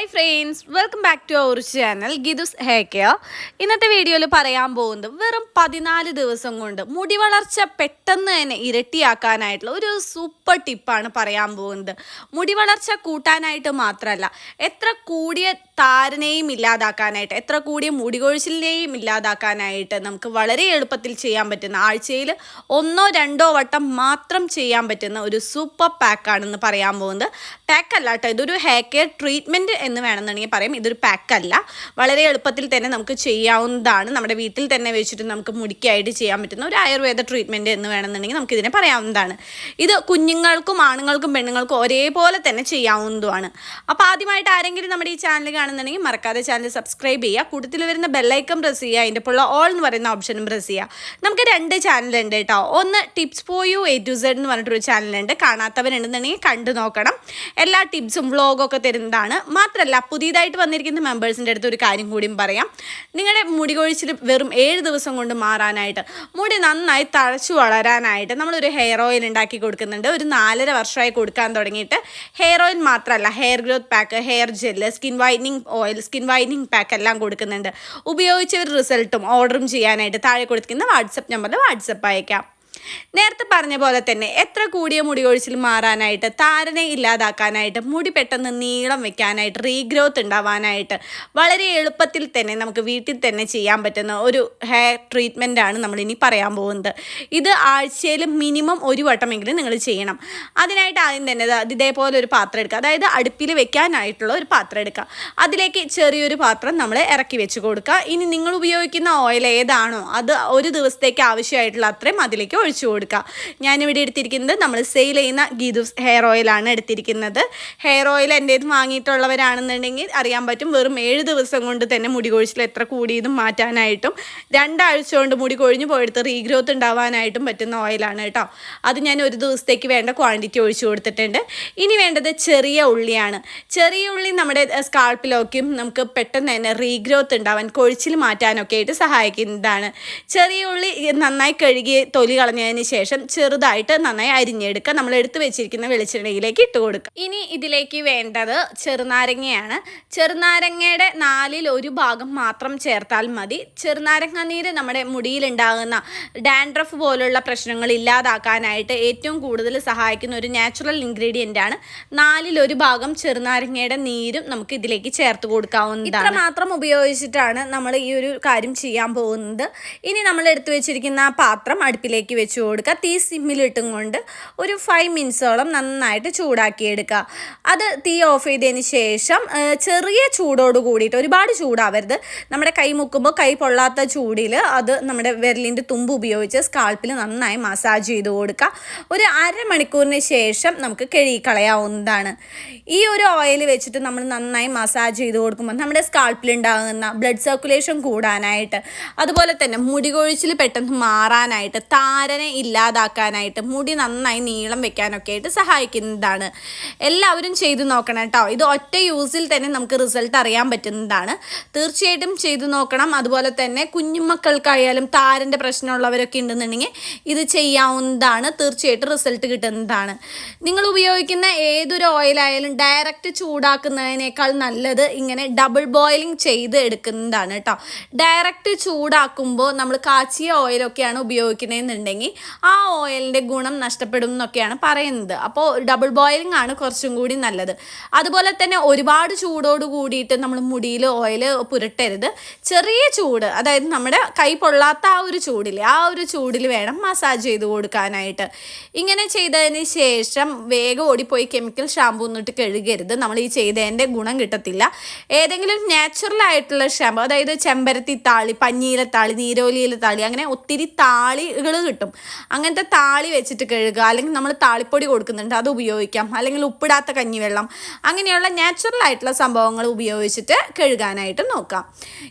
Hi friends welcome back to our channel ഗിദുസ് hair care ഇന്നത്തെ വീഡിയോയിൽ പറയാൻ പോകുന്നത് വെറും പതിനാല് ദിവസം കൊണ്ട് മുടി വളർച്ച പെട്ടെന്ന് തന്നെ ഇരട്ടിയാക്കാനായിട്ടുള്ള ഒരു സൂപ്പർ ടിപ്പാണ് പറയാൻ പോകുന്നത്. മുടി വളർച്ച കൂട്ടാനായിട്ട് മാത്രമല്ല എത്ര കൂടിയ താരനെയും ഇല്ലാതാക്കാനായിട്ട് എത്ര കൂടിയ മുടികൊഴിച്ചിലിനെയും ഇല്ലാതാക്കാനായിട്ട് നമുക്ക് വളരെ എളുപ്പത്തിൽ ചെയ്യാൻ പറ്റുന്ന ആഴ്ചയിൽ ഒന്നോ രണ്ടോ വട്ടം മാത്രം ചെയ്യാൻ പറ്റുന്ന ഒരു സൂപ്പർ പാക്കാണെന്ന് പറയാൻ പോകുന്നത്. പാക്കല്ല കേട്ടോ ഇതൊരു ഹെയർ കെയർ ട്രീറ്റ്മെന്റ് എന്ന് വേണമെന്നുണ്ടെങ്കിൽ പറയാം. ഇതൊരു പാക്കല്ല വളരെ എളുപ്പത്തിൽ തന്നെ നമുക്ക് ചെയ്യാവുന്നതാണ്. നമ്മുടെ വീട്ടിൽ തന്നെ വെച്ചിട്ട് നമുക്ക് മുടിക്കായിട്ട് ചെയ്യാൻ പറ്റുന്ന ഒരു ആയുർവേദ ട്രീറ്റ്മെന്റ് എന്ന് വേണമെന്നുണ്ടെങ്കിൽ നമുക്ക് ഇതിനെ പറയാവുന്നതാണ്. ഇത് കുഞ്ഞുങ്ങൾക്കും ആണുങ്ങൾക്കും പെണ്ണുങ്ങൾക്കും ഒരേപോലെ തന്നെ ചെയ്യാവുന്നതുമാണ്. അപ്പോൾ ആദ്യമായിട്ട് ആരെങ്കിലും നമ്മുടെ ഈ ചാനൽ കാണുന്നുണ്ടെങ്കിൽ മറക്കാതെ ചാനൽ സബ്സ്ക്രൈബ് ചെയ്യുക. കൂട്ടത്തിൽ വരുന്ന ബെല്ലൈക്കൺ പ്രസ് ചെയ്യുക. അതിന്റെ പുള്ള ഓൾ എന്ന് പറയുന്ന ഓപ്ഷനും പ്രസ് ചെയ്യുക. നമുക്ക് രണ്ട് ചാനലുണ്ട് കേട്ടോ. ഒന്ന് tips for you A to Z എന്ന് പറഞ്ഞിട്ടൊരു ചാനലുണ്ട് കാണാത്തവരുണ്ടെന്നുണ്ടെങ്കിൽ കണ്ടു നോക്കണം. എല്ലാ ടിപ്സും വ്ളോഗൊക്കെ തരുന്നതാണ്. മാത്രമല്ല പുതിയതായിട്ട് വന്നിരിക്കുന്ന മെമ്പേഴ്സിന്റെ അടുത്ത് ഒരു കാര്യം കൂടിയും പറയാം. നിങ്ങളുടെ മുടി കൊഴിച്ചിൽ വെറും ഏഴ് ദിവസം കൊണ്ട് മാറാനായിട്ട് മുടി നന്നായി തഴച്ചു വളരാനായിട്ട് നമ്മളൊരു ഹെയർ ഓയിൽ ഉണ്ടാക്കി കൊടുക്കുന്നുണ്ട്. ഒരു നാലര വർഷമായി കൊടുക്കാൻ തുടങ്ങിയിട്ട് ഹെയർ ഓയിൽ മാത്രമല്ല hair growth pack hair gel skin whitening oil skin whitening pack എല്ലാം കൊടുക്കുന്നുണ്ട്. ഉപയോഗിച്ച ഒരു റിസൾട്ടും ഓർഡറും ചെയ്യാനായിട്ട് താഴെ കൊടുക്കുന്ന വാട്സപ്പ് നമ്പറിൽ വാട്സപ്പ് അയക്കാം. നേരത്തെ പറഞ്ഞ പോലെ തന്നെ എത്ര കൂടിയ മുടി കൊഴിച്ചിൽ മാറാനായിട്ട് താരനെ ഇല്ലാതാക്കാനായിട്ട് മുടി പെട്ടെന്ന് നീളം വെക്കാനായിട്ട് റീഗ്രോത്ത് ഉണ്ടാവാനായിട്ട് വളരെ എളുപ്പത്തിൽ തന്നെ നമുക്ക് വീട്ടിൽ തന്നെ ചെയ്യാൻ പറ്റുന്ന ഒരു ഹെയർ ട്രീറ്റ്മെന്റ് ആണ് നമ്മളിനി പറയാൻ പോകുന്നത്. ഇത് ആഴ്ചയിൽ മിനിമം ഒരു വട്ടമെങ്കിലും നിങ്ങൾ ചെയ്യണം. അതിനായിട്ട് ആദ്യം തന്നെ ഇതേപോലെ ഒരു പാത്രം എടുക്കുക. അതായത് അടുപ്പിൽ വെക്കാനായിട്ടുള്ള ഒരു പാത്രം എടുക്കുക. അതിലേക്ക് ചെറിയൊരു പാത്രം നമ്മൾ ഇറക്കി വെച്ച് കൊടുക്കുക. ഇനി നിങ്ങൾ ഉപയോഗിക്കുന്ന ഓയിൽ ഏതാണോ അത് ഒരു ദിവസത്തേക്ക് ആവശ്യമായിട്ടുള്ള അത്രയും അതിലേക്ക് ഒഴിച്ചു കൊടുക്കുക ഞാനിവിടെ എടുത്തിരിക്കുന്നത് നമ്മൾ സെയിൽ ചെയ്യുന്ന ഗീദൂസ് ഹെയർ ഓയിലാണ് എടുത്തിരിക്കുന്നത്. ഹെയർ ഓയിൽ എന്റേത് വാങ്ങിയിട്ടുള്ളവരാണെന്നുണ്ടെങ്കിൽ അറിയാൻ പറ്റും വെറും ഏഴ് ദിവസം കൊണ്ട് തന്നെ മുടി കൊഴിച്ചിൽ എത്ര കൂടിയതും മാറ്റാനായിട്ടും രണ്ടാഴ്ച കൊണ്ട് മുടി കൊഴിഞ്ഞു പോയെടുത്ത് റീഗ്രോത്ത് ഉണ്ടാവാനായിട്ടും പറ്റുന്ന ഓയിലാണ് കേട്ടോ. അത് ഞാൻ ഒരു ദിവസത്തേക്ക് വേണ്ട ക്വാണ്ടിറ്റി ഒഴിച്ചു കൊടുത്തിട്ടുണ്ട്. ഇനി വേണ്ടത് ചെറിയ ഉള്ളിയാണ്. ചെറിയ ഉള്ളി നമ്മുടെ സ്കാൾപ്പിലൊക്കെയും നമുക്ക് പെട്ടെന്ന് തന്നെ റീഗ്രോത്ത് ഉണ്ടാവാൻ കൊഴിച്ചിൽ മാറ്റാനൊക്കെ ആയിട്ട് സഹായിക്കുന്നതാണ്. ചെറിയ ഉള്ളി നന്നായി കഴുകി തൊലി കളഞ്ഞതിന് ശേഷം ചെറുതായിട്ട് നന്നായി അരിഞ്ഞെടുക്കുക നമ്മൾ എടുത്തു വെച്ചിരിക്കുന്ന വെളിച്ചെണ്ണയിലേക്ക് ഇട്ട് കൊടുക്കുക. ഇനി ഇതിലേക്ക് വേണ്ടത് ചെറുനാരങ്ങയാണ്. ചെറുനാരങ്ങയുടെ നാലിൽ ഒരു ഭാഗം മാത്രം ചേർത്താൽ മതി. ചെറുനാരങ്ങ നീര് നമ്മുടെ മുടിയിലുണ്ടാകുന്ന ഡാൻഡ്രഫ് പോലുള്ള പ്രശ്നങ്ങൾ ഇല്ലാതാക്കാനായിട്ട് ഏറ്റവും കൂടുതൽ സഹായിക്കുന്ന ഒരു നാച്ചുറൽ ഇൻഗ്രീഡിയന്റ് ആണ്. നാലിൽ ഒരു ഭാഗം ചെറുനാരങ്ങയുടെ നീരും നമുക്ക് ഇതിലേക്ക് ചേർത്ത് കൊടുക്കാവുന്നതാണ്. ഇത്ര മാത്രം ഉപയോഗിച്ചിട്ടാണ് നമ്മൾ ഈ ഒരു കാര്യം ചെയ്യാൻ പോകുന്നത്. ഇനി നമ്മൾ എടുത്തു വെച്ചിരിക്കുന്ന പാത്രം അടുപ്പിലേക്ക് വെച്ച് കൊടുക്കുക. തീ സിമ്മിലിട്ടും കൊണ്ട് ഒരു ഫൈവ് മിനിറ്റ്സോളം നന്നായിട്ട് ചൂടാക്കിയെടുക്കുക. അത് തീ ഓഫ് ചെയ്തതിന് ശേഷം ചെറിയ ചൂടോട് കൂടിയിട്ട് ഒരുപാട് ചൂടാവരുത്. നമ്മുടെ കൈ മുക്കുമ്പോൾ കൈ പൊള്ളാത്ത ചൂടിൽ അത് നമ്മുടെ വിരലിന്റെ തുമ്പ് ഉപയോഗിച്ച് സ്കാൾപ്പിൽ നന്നായി മസാജ് ചെയ്ത് കൊടുക്കുക. ഒരു അരമണിക്കൂറിന് ശേഷം നമുക്ക് കഴുകിക്കളയാവുന്നതാണ്. ഈ ഒരു ഓയിൽ വെച്ചിട്ട് നമ്മൾ നന്നായി മസാജ് ചെയ്ത് കൊടുക്കുമ്പോൾ നമ്മുടെ സ്കാൾപ്പിൽ ഉണ്ടാകുന്ന ബ്ലഡ് സർക്കുലേഷൻ കൂടാനായിട്ട് അതുപോലെ തന്നെ മുടി കൊഴിച്ചിൽ പെട്ടെന്ന് മാറാനായിട്ട് താരനെ ഇല്ലാതാക്കാനായിട്ട് മുടി നന്നായി നീളം വെക്കാനൊക്കെ ആയിട്ട് സഹായിക്കുന്നതാണ്. എല്ലാവരും ചെയ്തു നോക്കണം കേട്ടോ ഇത് ഒറ്റ യൂസിൽ തന്നെ നമുക്ക് റിസൾട്ട് അറിയാൻ പറ്റുന്നതാണ്. തീർച്ചയായിട്ടും ചെയ്തു നോക്കണം. അതുപോലെ തന്നെ കുഞ്ഞുമക്കൾക്കായാലും താരന്റെ പ്രശ്നമുള്ളവരൊക്കെ ഉണ്ടെന്നുണ്ടെങ്കിൽ ഇത് ചെയ്യാവുന്നതാണ്. തീർച്ചയായിട്ടും റിസൾട്ട് കിട്ടുന്നതാണ്. നിങ്ങൾ ഉപയോഗിക്കുന്ന ഏതൊരു ഓയിലായാലും ഡയറക്റ്റ് ചൂടാക്കുന്നതിനേക്കാൾ നല്ലത് ഇങ്ങനെ ഡബിൾ ബോയിലിംഗ് ചെയ്ത് എടുക്കുന്നതാണ് കേട്ടോ ഡയറക്റ്റ് ചൂടാക്കുമ്പോൾ നമ്മൾ കാച്ചിയ ഓയിലൊക്കെയാണ് ഉപയോഗിക്കുന്നതെന്നുണ്ടെങ്കിൽ ആ ഓയിലിന്റെ ഗുണം നഷ്ടപ്പെടും എന്നൊക്കെയാണ് പറയുന്നത്. അപ്പോൾ ഡബിൾ ബോയിലിംഗ് ആണ് കുറച്ചും കൂടി നല്ലത്. അതുപോലെ തന്നെ ഒരുപാട് ചൂടോട് കൂടിയിട്ട് നമ്മൾ മുടിയിൽ ഓയിൽ പുരട്ടരുത്. ചെറിയ ചൂട് അതായത് നമ്മുടെ കൈ പൊള്ളാത്ത ആ ഒരു ചൂടിൽ ആ ഒരു ചൂടിൽ വേണം മസാജ് ചെയ്ത് കൊടുക്കാനായിട്ട്. ഇങ്ങനെ ചെയ്തതിന് ശേഷം വേഗം ഓടിപ്പോയി കെമിക്കൽ ഷാമ്പൂ എന്നിട്ട് കഴുകരുത്. നമ്മൾ ഈ ചെയ്തതിന്റെ ഗുണം കിട്ടത്തില്ല. ഏതെങ്കിലും നാച്ചുറൽ ആയിട്ടുള്ള ഷാമ്പൂ അതായത് ചെമ്പരത്തി താളി പഞ്ഞിയിലെ താളി നീരോലിയിലെ താളി അങ്ങനെ ഒത്തിരി താളികൾ കിട്ടും. അങ്ങനത്തെ താളി വെച്ചിട്ട് കഴുകുക അല്ലെങ്കിൽ നമ്മൾ താളിപ്പൊടി കൊടുക്കുന്നുണ്ട് അത് ഉപയോഗിക്കാം. അല്ലെങ്കിൽ ഉപ്പിടാത്ത കഞ്ഞിവെള്ളം. അങ്ങനെയുള്ള നാച്ചുറൽ ആയിട്ടുള്ള സംഭവങ്ങൾ ഉപയോഗിച്ചിട്ട് കഴുകാനായിട്ട് നോക്കാം.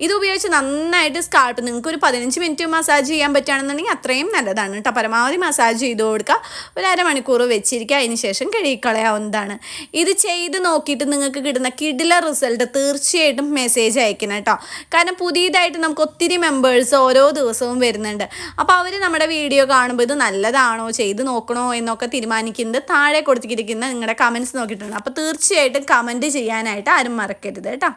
ഇത് ഉപയോഗിച്ച് നന്നായിട്ട് സ്കാൾപ്പ് നിങ്ങൾക്ക് ഒരു പതിനഞ്ച് മിനിറ്റ് മസാജ് ചെയ്യാൻ പറ്റുകയാണെന്നുണ്ടെങ്കിൽ അത്രയും നല്ലതാണ് കേട്ടോ. പരമാവധി മസാജ് ചെയ്ത് കൊടുക്കുക. ഒരു അരമണിക്കൂർ വെച്ചിരിക്കുക. അതിന് ശേഷം കഴുകിക്കളയാവുന്നതാണ്. ഇത് ചെയ്ത് നോക്കിയിട്ട് നിങ്ങൾക്ക് കിട്ടുന്ന കിടില റിസൾട്ട് തീർച്ചയായിട്ടും മെസ്സേജ് അയക്കണം കേട്ടോ. കാരണം പുതിയതായിട്ട് നമുക്ക് ഒത്തിരി മെമ്പേഴ്സ് ഓരോ ദിവസവും വരുന്നുണ്ട്. അപ്പോൾ അവർ നമ്മുടെ വീഡിയോ വീഡിയോ കാണുമ്പോൾ ഇത് നല്ലതാണോ? ചെയ്ത് നോക്കണോ? എന്നൊക്കെ തീരുമാനിക്കുന്നത് താഴെ കൊടുത്തിരിക്കുന്ന നിങ്ങളുടെ കമൻസ് നോക്കിയിട്ടുണ്ട് അപ്പോൾ തീർച്ചയായിട്ടും കമന്റ് ചെയ്യാനായിട്ട് ആരും മറക്കരുത് കേട്ടോ.